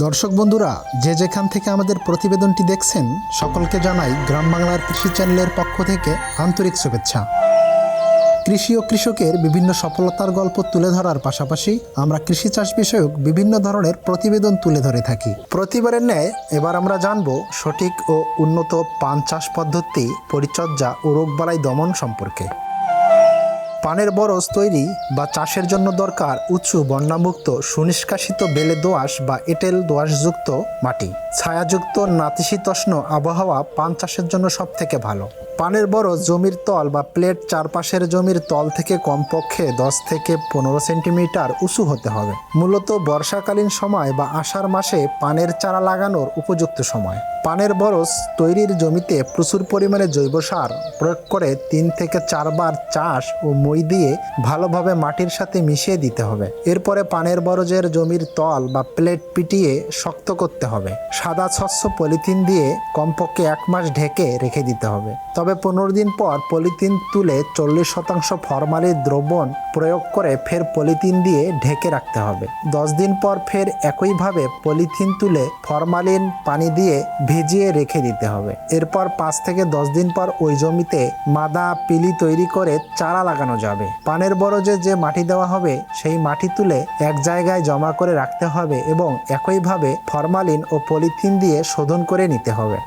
দর্শক বন্ধুরা, যে যেখান থেকে আমাদের প্রতিবেদনটি দেখছেন, সকলকে জানাই গ্রাম বাংলার কৃষি চ্যানেলের পক্ষ থেকে আন্তরিক শুভেচ্ছা। কৃষি ও কৃষকের বিভিন্ন সফলতার গল্প তুলে ধরার পাশাপাশি আমরা কৃষি চাষ বিষয়ক বিভিন্ন ধরনের প্রতিবেদন তুলে ধরে থাকি। প্রতিবারের ন্যায় এবার আমরা জানব সঠিক ও উন্নত পান চাষ পদ্ধতি, পরিচর্যা ও রোগবালাই দমন সম্পর্কে। পানের বরস তৈরি বা চাষের জন্য দরকার উঁচু বন্যামুক্ত সুনিষ্কাশিত বেলে দোআঁশ বা এটেল দোআঁশযুক্ত মাটি। ছায়াযুক্ত নাতিশীতোষ্ণ আবহাওয়া পান চাষের জন্য সবথেকে ভালো। পানের বরজ জমির তল বা প্লেট চারপাশের জমির তল থেকে কমপক্ষে দশ থেকে পনেরো সেন্টিমিটার উঁচু হতে হবে। মূলত বর্ষাকালীন সময় বা আষাঢ় মাসে পানের চারা লাগানোর উপযুক্ত সময়। পানের বরজ তৈরির জমিতে প্রচুর পরিমাণে জৈব সার প্রয়োগ করে তিন থেকে চারবার চাষ ও মই দিয়ে ভালোভাবে মাটির সাথে মিশিয়ে দিতে হবে। এরপরে পানের বরজের জমির তল বা প্লেট পিটিয়ে শক্ত করতে হবে। সাদা শস্য পলিথিন দিয়ে কমপক্ষে এক মাস ঢেকে রেখে দিতে হবে। তবে পনেরো দিন পর পলিথিন তুলে চল্লিশ শতাংশ ফরমালিন দ্রবণ প্রয়োগ করে ফের পলিথিন দিয়ে ঢেকে রাখতে হবে। দশ দিন পর ফের একইভাবে পলিথিন তুলে ফরমালিন, পানি দিয়ে ভিজিয়ে রেখে দিতে হবে। এরপর পাঁচ থেকে দশ দিন পর ওই জমিতে মাদা, পিলি তৈরি করে চারা লাগানো যাবে। পানের বরজে যে মাটি দেওয়া হবে, সেই মাটি তুলে এক জায়গায় জমা করে রাখতে হবে এবং একইভাবে ফরমালিন ও পলিথিন দিয়ে শোধন করে নিতে হবে।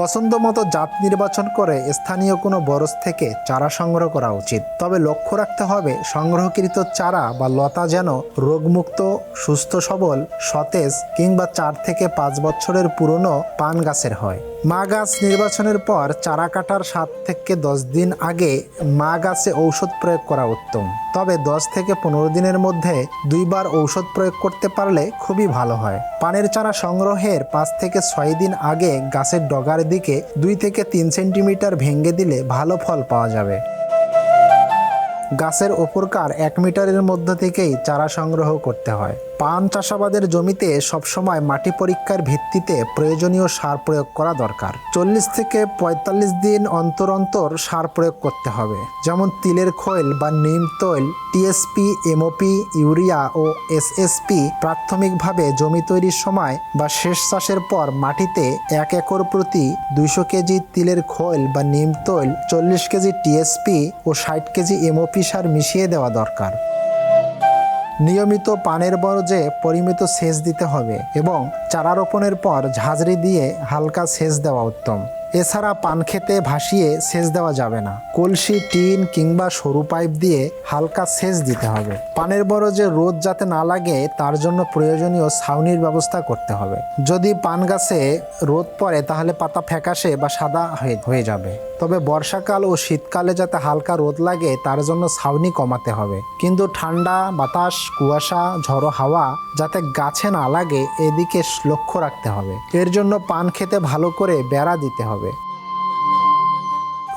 পছন্দ মতো জাত নির্বাচন করে স্থানীয় কোনো বরজ থেকে চারা সংগ্রহ করা উচিত। তবে লক্ষ্য রাখতে হবে, সংগ্রহকৃত চারা বা লতা যেন রোগমুক্ত, সুস্থ সবল, সতেজ কিংবা চার থেকে পাঁচ বছরের পুরনো পান গাছের হয়। মা গাছ নির্বাচনের পর চারা কাটার সাত থেকে দশ দিন আগে মা গাছে ঔষধ প্রয়োগ করা উত্তম। তবে দশ থেকে পনেরো দিনের মধ্যে দুইবার ঔষধ প্রয়োগ করতে পারলে খুবই ভালো হয়। পানের চারা সংগ্রহের পাঁচ থেকে ছয় দিন আগে গাছের ডগার দিকে দুই থেকে তিন সেন্টিমিটার ভেঙে দিলে ভালো ফল পাওয়া যাবে। গাছের ওপরকার এক মিটারের মধ্য থেকেই চারা সংগ্রহ করতে হয়। পান চাষাবাদের জমিতে সবসময় মাটি পরীক্ষার ভিত্তিতে প্রয়োজনীয় সার প্রয়োগ করা দরকার। চল্লিশ থেকে পঁয়তাল্লিশ দিন অন্তর অন্তর সার প্রয়োগ করতে হবে। যেমন তিলের খৈল বা নিম তৈল, টিএসপি, এমওপি, ইউরিয়া ও এসএসপি প্রাথমিকভাবে জমি তৈরির সময় বা শেষ চাষের পর মাটিতে এক একর প্রতি দুইশো কেজি তিলের খৈল বা নিম তৈল, চল্লিশ কেজি টিএসপি ও ষাট কেজি এমওপি সার মিশিয়ে দেওয়া দরকার। নিয়মিত পানের বরজে পরিমিত সেচ দিতে হবে এবং চারা রোপণের পর ঝাঁঝরি দিয়ে হালকা সেচ দেওয়া উত্তম। এছাড়া পান খেতে ভাসিয়ে সেচ দেওয়া যাবে না। কলসি, টিন কিংবা সরু পাইপ দিয়ে হালকা সেচ দিতে হবে। পানের বরজে রোদ যাতে না লাগে, তার জন্য প্রয়োজনীয় ছাউনির ব্যবস্থা করতে হবে। যদি পান গাছে রোদ পড়ে, তাহলে পাতা ফ্যাকাশে বা সাদা হয়ে হয়ে যাবে। তবে বর্ষাকাল ও শীতকালে যাতে হালকা রোদ লাগে, তার জন্য ছাউনি কমাতে হবে। কিন্তু ঠান্ডা, বাতাস, কুয়াশা, ঝড়ো হাওয়া যাতে গাছে না লাগে, এদিকে লক্ষ্য রাখতে হবে। এর জন্য পান খেতে ভালো করে বেড়া দিতে হবে।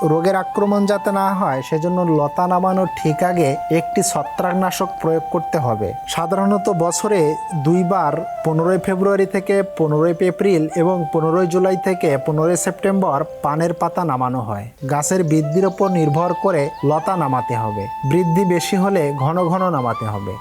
রোগের আক্রমণ যাতে না হয়, সেজন্য লতা নামানোর ঠিক আগে একটি ছত্রাকনাশক প্রয়োগ করতে হবে। সাধারণত বছরে দুইবার, পনেরোই ফেব্রুয়ারি থেকে পনেরোই এপ্রিল এবং পনেরোই জুলাই থেকে পনেরোই সেপ্টেম্বর পানের পাতা নামানো হয়। গাছের বৃদ্ধির ওপর নির্ভর করে লতা নামাতে হবে। বৃদ্ধি বেশি হলে ঘন ঘন নামাতে হবে।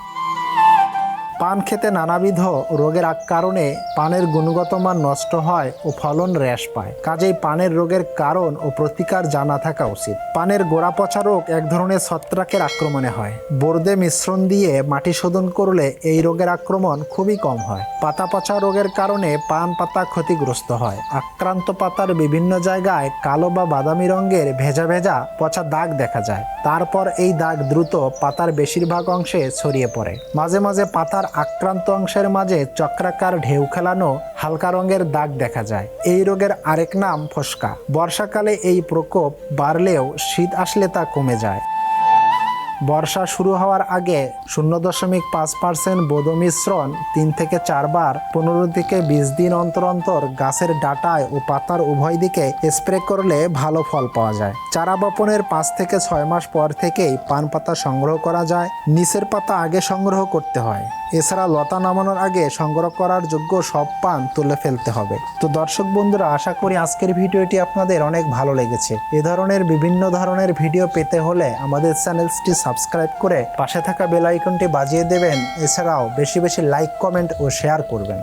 পান খেতে নানাবিধ রোগের কারণে পানের গুণগত মান নষ্ট হয় ও ফলন হ্রাস পায়। কাজেই পানের রোগের কারণ ও প্রতিকার জানা থাকা উচিত। পানের গোড়া পচা রোগ এক ধরনের ছত্রাকের আক্রমণে হয়। বোর্দে মিশ্রণ দিয়ে মাটি শোধন করলে এই রোগের আক্রমণ খুবই কম হয়। পাতা পচা রোগের কারণে পান পাতা ক্ষতিগ্রস্ত হয়। আক্রান্ত পাতার বিভিন্ন জায়গায় কালো বা বাদামি রঙের ভেজা ভেজা পচা দাগ দেখা যায়। তারপর এই দাগ দ্রুত পাতার বেশিরভাগ অংশে ছড়িয়ে পড়ে। মাঝে মাঝে পাতার আক্রান্ত অংশের মাঝে চক্রাকার ঢেউ খেলানো হালকা রঙের দাগ দেখা যায়। এই রোগের আরেক নাম ফসকা। বর্ষাকালে এই প্রকোপ বাড়লেও শীত আসলে তা কমে যায়। বর্ষা শুরু হওয়ার আগে শূন্য দশমিক পাঁচ পার্সেন্ট বোধ মিশ্রণ তিন থেকে চারবার পনেরো থেকে বিশ দিন অন্তর অন্তর গাছের ডাটায় ও পাতার উভয় দিকে স্প্রে করলে ভালো ফল পাওয়া যায়। চারা বপনের পাঁচ থেকে ছয় মাস পর থেকেই পান পাতা সংগ্রহ করা যায়, নিচের পাতা আগে সংগ্রহ করতে হয়। এছাড়া লতা নামানোর আগে সংগ্রহ করার যোগ্য সব পান তুলে ফেলতে হবে। তো দর্শক বন্ধুরা, আশা করি আজকের ভিডিওটি আপনাদের অনেক ভালো লেগেছে। এ ধরনের বিভিন্ন ধরনের ভিডিও পেতে হলে আমাদের চ্যানেলটি সাবস্ক্রাইব করে পাশে থাকা বেল আইকনটি বাজিয়ে দেবেন। এছাড়াও বেশি বেশি লাইক, কমেন্ট ও শেয়ার করবেন।